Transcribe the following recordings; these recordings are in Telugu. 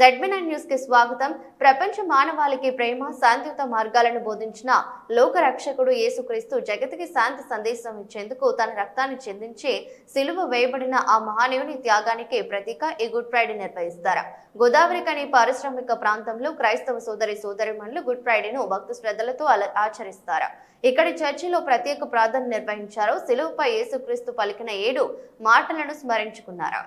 జడ్మినన్ న్యూస్కి స్వాగతం. ప్రపంచ మానవాళికి ప్రేమ శాంతియుత మార్గాలను బోధించిన లోక రక్షకుడు యేసుక్రీస్తు జగతికి శాంతి సందేశం ఇచ్చేందుకు తన రక్తాన్ని చెందించి సిలువ వేయబడిన ఆ మహానీయుని త్యాగానికి ప్రతీక ఈ గుడ్ ఫ్రైడే నిర్వహిస్తారు? గోదావరి కని పారిశ్రామిక ప్రాంతంలో క్రైస్తవ సోదరి సోదరిమణులు గుడ్ ఫ్రైడేను భక్తి శ్రద్ధలతో అల- ఆచరిస్తారు? ఇక్కడి చర్చిలో ప్రత్యేక ప్రార్థన నిర్వహించారు సిలువపై యేసుక్రీస్తు పలికిన ఏడు మాటలను స్మరించుకున్నారు?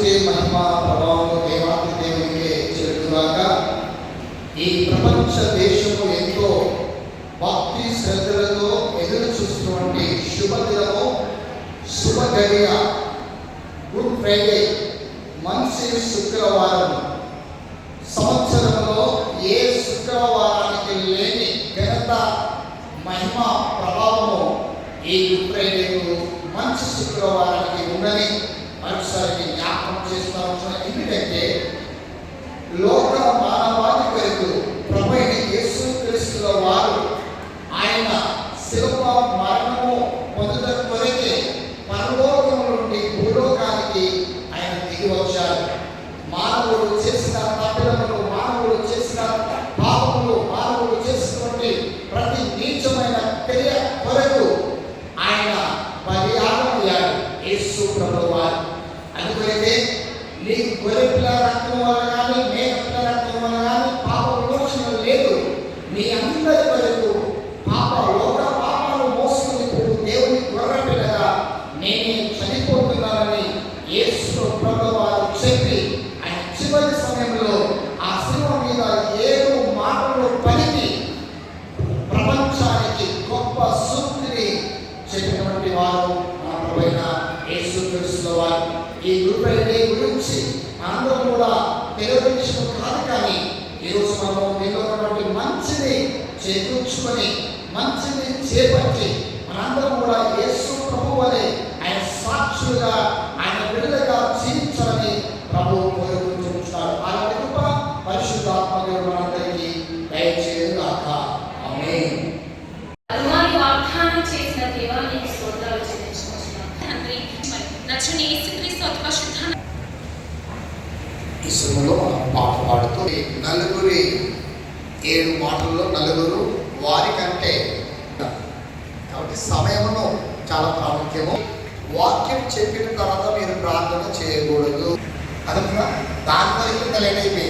క్రీస్తు మహిమ ప్రభావం దేవాది దేవునికే చెల్లుగాక ఈ ప్రపంచ దేశము ఎంతో భక్తి శ్రద్ధలతో ఎదురు చూస్తున్నటువంటి శుభదినము శుభ గడియ గుడ్ ఫ్రైడే మంచి శుక్రవారం. సంవత్సరంలో ఏ శుక్రవారానికి లేని ఘనత మహిమ ప్రభావము ఈ గుడ్ ఫ్రైడేకు మంచి శుక్రవారానికి ఉందని మరొకసారి ఆయన వచ్చారు. మానవుడు చేసిన తప్పిదములు మానవుడు చేసిన పాపములు మానవుడు చేసినటువంటి ప్రతి నీచమైన క్రియ కొరకు ఆయన బలియాగమయ్యాడు యేసు ప్రభు వారు. అందుకైతే నీ గొర్రెపిల్ల రక్తం వల్ల కానీ మేకపిల్ల రక్తం వల్ల కానీ పాప విమోచన లేదు మీ అందరి వరకు పాప లోక పాపాలు మోసుకుని ఇప్పుడు దేవుని గొర్రెపిల్లగా నేనే చనిపోతున్నానని యేసు ప్రభు వారు చెప్పి ఆయన చివరి సమయంలో ఆ శిలువ మీద ఏడు మాటలు పలికి ప్రపంచానికి గొప్ప సూక్తిని చెప్పినటువంటి వారు మన ప్రభువైన యేసుక్రీస్తు వారు. ఈ గురుపైనే గురించి అందరం కూడా తెలియని విషయం కాదు కానీ ఈరోజు మనం మీలో మంచిని చేకూర్చుకొని మంచిని చేపట్టి మనందరం కూడా యేసు ప్రభు అనే ఆయన సాక్షులుగా ఆయన ఈ సినిమాలో మనం పాట పాడుతూ నలుగురి ఏడు మాటల్లో నలుగురు వారికంటే కాబట్టి సమయమును చాలా ప్రాముఖ్యము. వాక్యం చెప్పిన తర్వాత మీరు ప్రార్థన చేయకూడదు. అదొక దాని వరకు లేట్